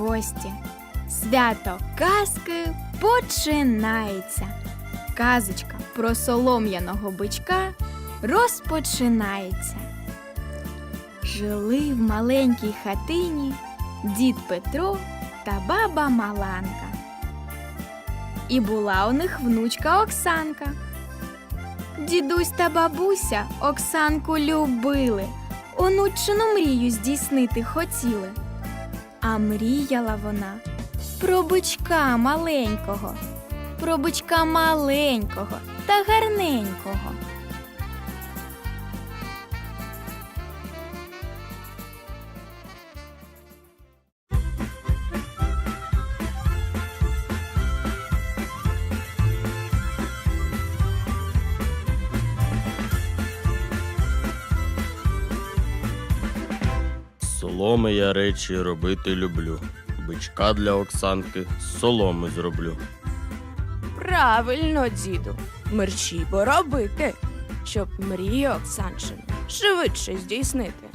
гості, свято казки починається. Казочка про солом'яного бичка розпочинається. Жили в маленькій хатині дід Петро та баба Маланка. І була у них внучка Оксанка. Дідусь та бабуся Оксанку любили, онучину мрію здійснити хотіли. А мріяла вона про бичка маленького, про бичка маленького та гарненького. Соломи я речі робити люблю. Бичка для Оксанки з соломи зроблю. Правильно, діду, мерчі поробити, щоб мрію Оксанчину швидше здійснити.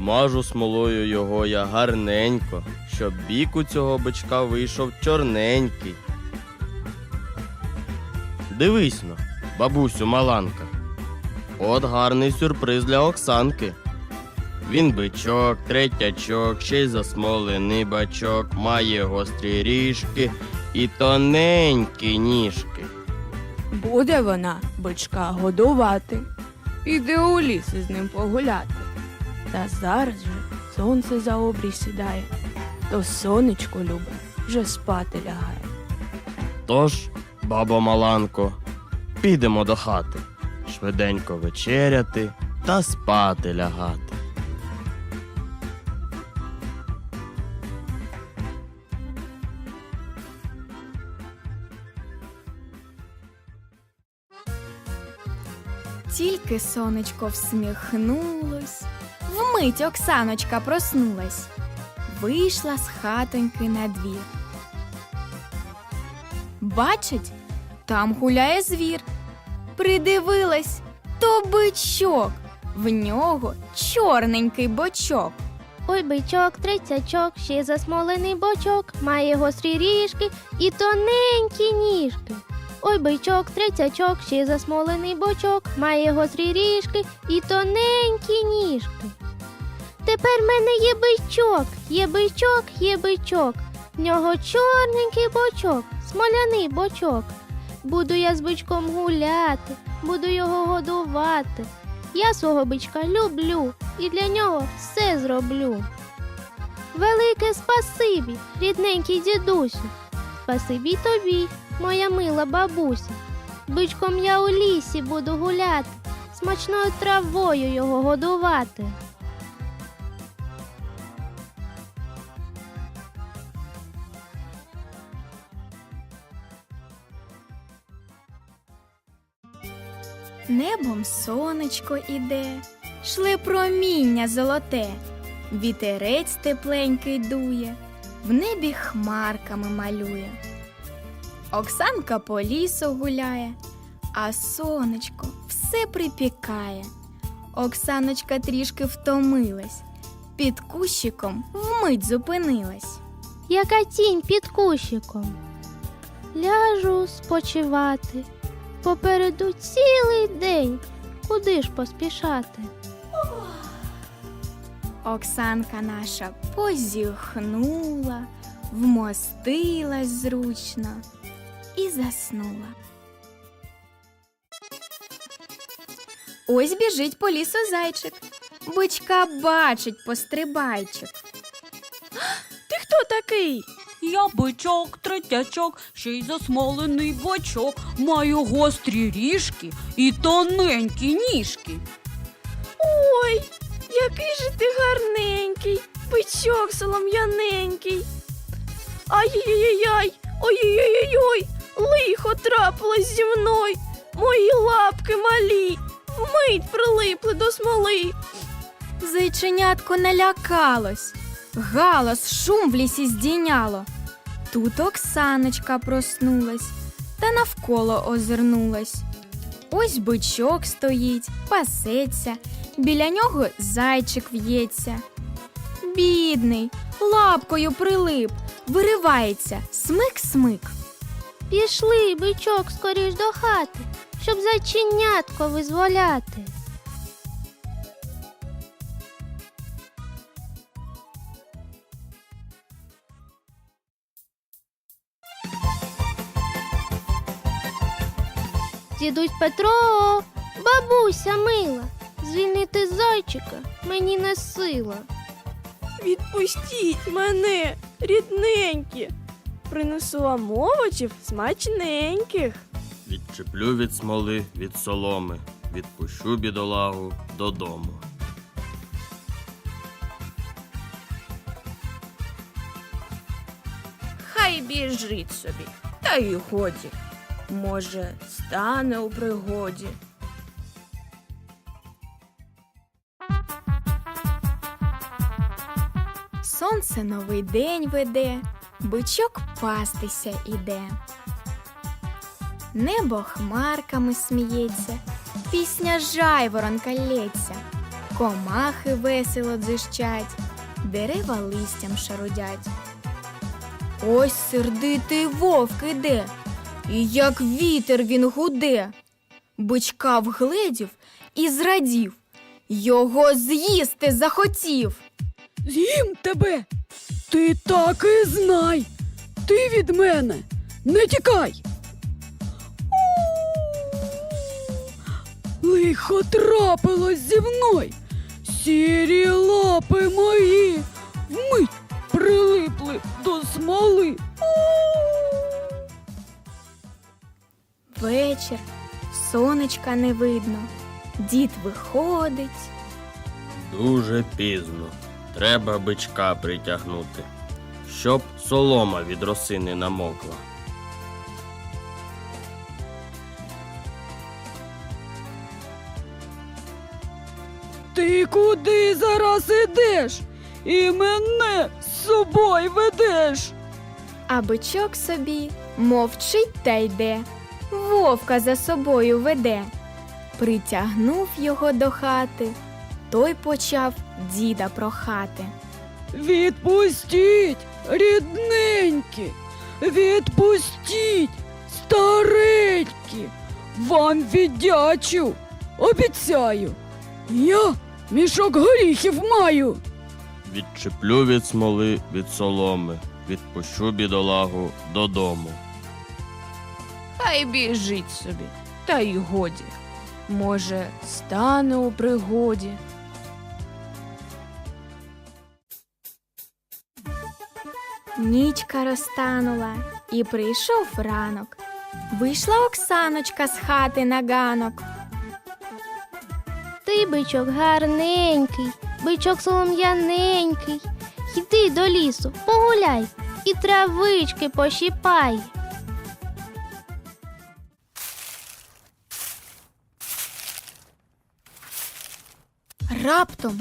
Обмажу смолою його я гарненько, щоб бік у цього бичка вийшов чорненький. Дивись но, бабусю Маланка. От гарний сюрприз для Оксанки. Він бичок, третячок, ще й засмолений бачок, має гострі ріжки і тоненькі ніжки. Буде вона бичка годувати, іде у ліс із ним погуляти. Та зараз же сонце за обрій сідає, то сонечко любе вже спати лягає. Тож, бабо Маланко, підемо до хати, швиденько вечеряти та спати лягати. Тільки сонечко всміхнулось, вмить Оксаночка проснулась, вийшла з хатоньки на двір. Бачить, там гуляє звір. Придивилась, то бичок, в нього чорненький бочок. Ой, бичок, трицячок, ще засмолений бочок, має гострі ріжки і тоненькі ніжки. Ой, бичок, трицячок, ще засмолений бочок, має гострі ріжки і тоненькі ніжки. Тепер в мене є бичок, є бичок, є бичок. В нього чорненький бочок, смоляний бочок. Буду я з бичком гуляти, буду його годувати. Я свого бичка люблю і для нього все зроблю. Велике спасибі, рідненький дідусю. Спасибі тобі, моя мила бабуся. Бичком я у лісі буду гуляти, смачною травою його годувати. Небом сонечко іде, шле проміння золоте, вітерець тепленький дує, в небі хмарками малює. Оксанка по лісу гуляє, а сонечко все припікає. Оксаночка трішки втомилась, під кущиком вмить зупинилась. Яка тінь під кущиком. Ляжу спочивати. Попереду цілий день. Куди ж поспішати? Оксанка наша позіхнула, вмостилась зручно і заснула. Ось біжить по лісу зайчик. Бичка бачить пострибайчик. Ти хто такий? Я бичок, третячок, ще й засмолений бочок, маю гострі ріжки і тоненькі ніжки. Ой, який же ти гарненький, бичок солом'яненький. Ай-яй-яй, ой-ой-ой, лихо трапилось зі мною. Мої лапки малі, вмить прилипли до смоли. Зайченятко налякалось, Галас, шум в лісі здійняло. Тут Оксаночка проснулась та навколо озирнулась. Ось бичок стоїть, пасеться, біля нього зайчик в'ється. Бідний, лапкою прилип, виривається, смик-смик. Пішли, бичок, скоріш до хати, щоб зайченятко визволяти. Дідусь Петро, бабуся мила, звільнити зайчика мені не сила. Відпустіть мене, рідненькі. Принесу вам овочів смачненьких. Відчеплю від смоли, від соломи, відпущу бідолагу додому. Хай біжить собі, та й годі. Може, стане у пригоді. Сонце новий день веде, бичок пастися іде. Небо хмарками сміється, пісня жайворонка лється, комахи весело дзищать, дерева листям шарудять. Ось сердитий вовк іде, як вітер він гуде. Бичка вгледів і зрадів, його з'їсти захотів. З'їм тебе. Ти так і знай. Ти від мене не тікай. Лихо трапилось зі мною. Сірі лапи мої вмить прилипли до смоли. Вечір, сонечка не видно, дід виходить. Дуже пізно. Треба бичка притягнути, щоб солома від роси не намокла. Ти куди зараз ідеш? І мене з собою ведеш. А бичок собі мовчить та йде, вовка за собою веде. Притягнув його до хати, той почав діда прохати. Відпустіть, рідненькі, відпустіть, старенькі, вам віддячу, обіцяю. Я мішок горіхів маю. Відчеплю від смоли, від соломи, відпущу бідолагу додому. Хай біжить собі, та й годі. Може, стане у пригоді. Нічка розтанула, і прийшов ранок. Вийшла Оксаночка з хати на ганок. Ти бичок гарненький, бичок солом'яненький. Йди до лісу, погуляй і травички пощіпай. Раптом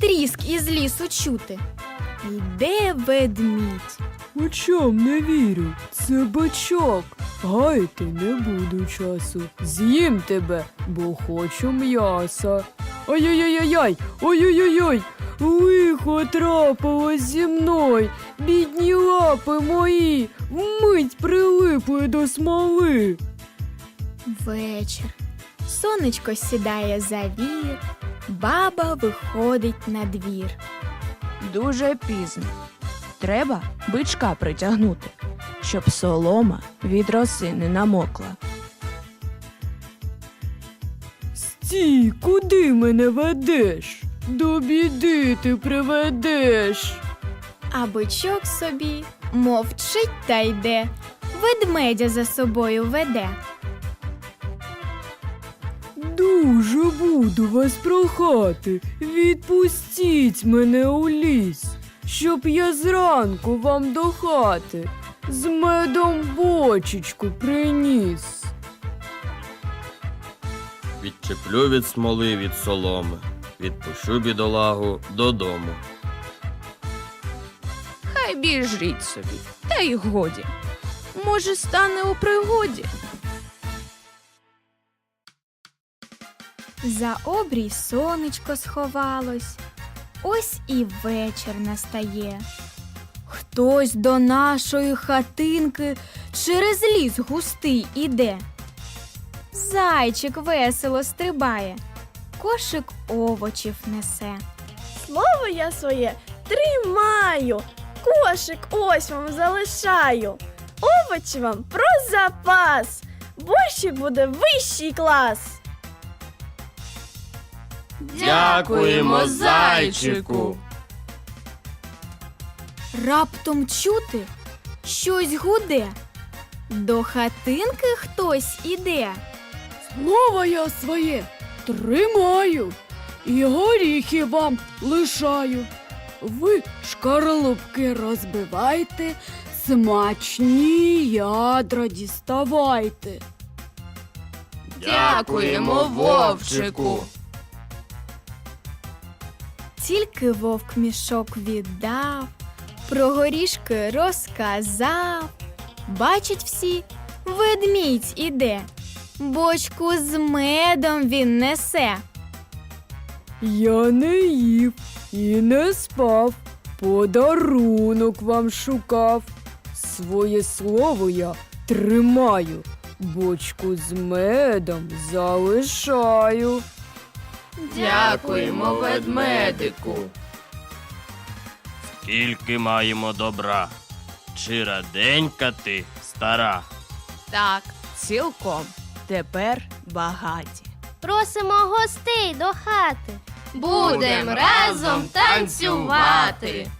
тріск із лісу чути. Йде ведмідь. Очам не вірю, це бичок. Гайти не буду часу. З'їм тебе, бо хочу м'яса. Ой-ой-ой-ой, ой-ой-ой, лихо трапилось зі мною. Бідні лапи мої вмить прилипли до смоли. Вечір. Сонечко сідає за вір, баба виходить на двір. Дуже пізно. Треба бичка притягнути, щоб солома від роси не намокла. Стій, куди мене ведеш? До біди ти приведеш. А бичок собі мовчить та йде, ведмедя за собою веде. Дуже буду вас прохати, відпустіть мене у ліс, щоб я зранку вам до хати з медом бочечку приніс. Відчеплю від смоли, від соломи, відпущу бідолагу додому. собі і собі, та й годі. Може, стане у пригоді. За обрій сонечко сховалось, ось і вечір настає. Хтось до нашої хатинки через ліс густий іде. Зайчик весело стрибає, кошик овочів несе. Слово я своє тримаю. Кошик ось вам залишаю. Овочі вам про запас. Борщі буде вищий клас. Дякуємо, зайчику. Раптом чути щось гуде. До хатинки хтось іде. Слово я своє тримаю, і горіхи вам лишаю. Ви шкарлупки розбивайте, смачні ядра діставайте. Дякуємо, вовчику. Тільки вовк мішок віддав, про горішки розказав. Бачать всі, ведмідь іде, бочку з медом він несе. Я не їв і не спав, подарунок вам шукав. Своє слово я тримаю, бочку з медом залишаю. Дякуємо, ведмедику. Скільки маємо добра. Чи раденька ти, стара? Так, цілком. Тепер багаті. Просимо гостей до хати. Будем разом танцювати.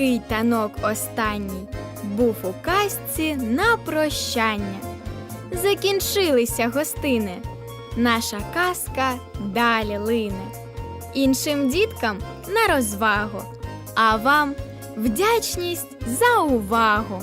Такий танок останній був у казці на прощання. Закінчилися гостини. Наша казка далі лине. Іншим діткам на розвагу, а вам вдячність за увагу.